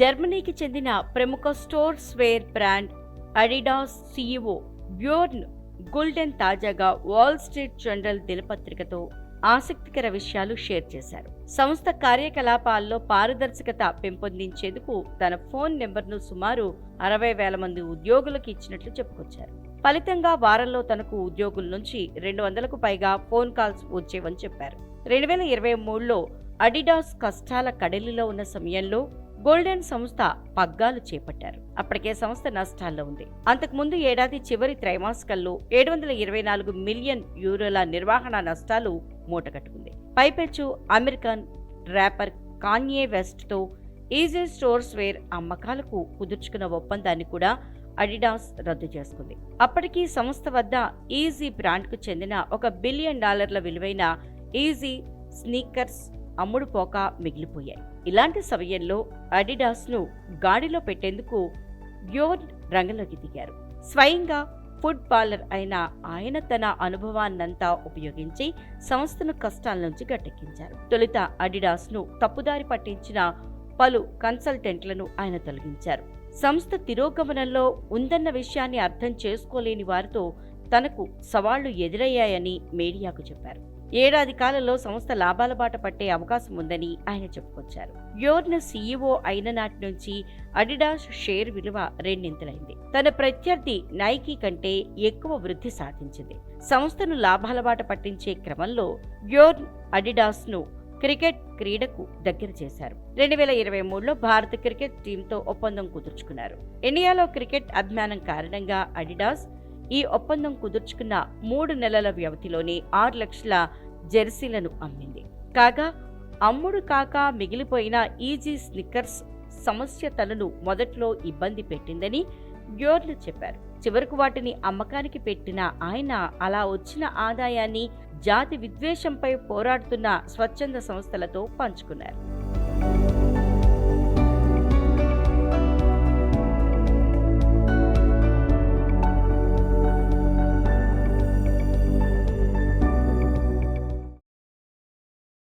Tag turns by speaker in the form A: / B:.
A: జర్మనీకి చెందిన ప్రముఖ sportswear brand Adidas CEO Bjorn Gulden తాజాగా వాల్ స్ట్రీట్ జనరల్ దినపత్రికతో ఆసక్తికర విషయాలు షేర్ చేశారు. సంస్థ కార్యకలాపాల్లో పారదర్శకత పెంపొందించేందుకు తన ఫోన్ నెంబర్ను సుమారు అరవై వేల మంది ఉద్యోగులకు ఇచ్చినట్లు చెప్పుకొచ్చారు. ఫలితంగా వారంలో తనకు ఉద్యోగుల నుంచి రెండు వందలకు పైగా ఫోన్ కాల్స్ వచ్చేవని చెప్పారు. రెండు వేల ఇరవై మూడులో అడిడాస్ కష్టాల కడలిలో ఉన్న సమయంలో గోల్డెన్ సంస్థ పగ్గాలు చేపట్టారు. అప్పటికే సంస్థ నష్టాల్లో ఉంది. అంతకుముందు ఏడాది చివరి త్రైమాసికంలో ఏడు వందల ఇరవై నాలుగు మిలియన్ యూరోల నిర్వహణ నష్టాలు మూటగట్టుకుంది. పైపెచ్చు అమెరికన్ ర్యాపర్ కాన్యే వెస్ట్తో ఈజీ స్టోర్స్ వేర్ అమ్మకాలకు కుదుర్చుకున్న ఒప్పందాన్ని కూడా అడిడాస్ రద్దు చేసుకుంది. అప్పటికి సంస్థ వద్ద ఈజీ బ్రాండ్కు చెందిన ఒక బిలియన్ డాలర్ల విలువైన ఈజీ స్నీకర్స్ అమ్ముడు పోక మిగిలిపోయాయి. ఇలాంటి సమయంలో అడిడాస్ను గాడిలో పెట్టేందుకు బ్యోర్న్ రంగంలోకి దిగారు. స్వయంగా ఫుడ్ బాలర్ అయిన ఆయన తన అనుభవాన్నంతా ఉపయోగించి సంస్థను కష్టాల నుంచి గట్టెక్కించారు. తొలుత అడిడాస్ను తప్పుదారి పట్టించిన పలు కన్సల్టెంట్లను ఆయన తొలగించారు. సంస్థ తిరోగమనంలో ఉందన్న విషయాన్ని అర్థం చేసుకోలేని వారితో తనకు సవాళ్ళు ఎదురయ్యాయని మీడియాకు చెప్పారు. ఏడాది కాలంలో సంస్థ లాభాల బాట పట్టే అవకాశం ఉందని ఆయన చెప్పుకొచ్చారు. యోర్న్ సీఈఓ అయిన నాటి నుంచి అడిడాస్ షేర్ విలువ రెండింతలైంది. తన ప్రత్యర్థి నైకీ కంటే ఎక్కువ వృద్ధి సాధించింది. సంస్థను లాభాల బాట పట్టించే క్రమంలో యోర్న్ అడిడాస్ను క్రికెట్ క్రీడకు దగ్గర చేశారు. రెండు వేల ఇరవై మూడులో భారత క్రికెట్ టీంతో ఒప్పందం కుదుర్చుకున్నారు. ఇండియాలో క్రికెట్ అభిమానం కారణంగా అడిడాస్ ఈ ఒప్పందం కుదుర్చుకున్న మూడు నెలల వ్యవధిలోనే ఆరు లక్షల జెర్సీలను అమ్మింది. కాగా అమ్ముడు కాక మిగిలిపోయిన ఈజీ స్నిక్కర్స్ సమస్య తనను మొదట్లో ఇబ్బంది పెట్టిందని బ్యోర్లు చెప్పారు. చివరకు వాటిని అమ్మకానికి పెట్టిన ఆయన అలా వచ్చిన ఆదాయాన్ని జాతి విద్వేషంపై పోరాడుతున్న స్వచ్ఛంద సంస్థలతో పంచుకున్నారు.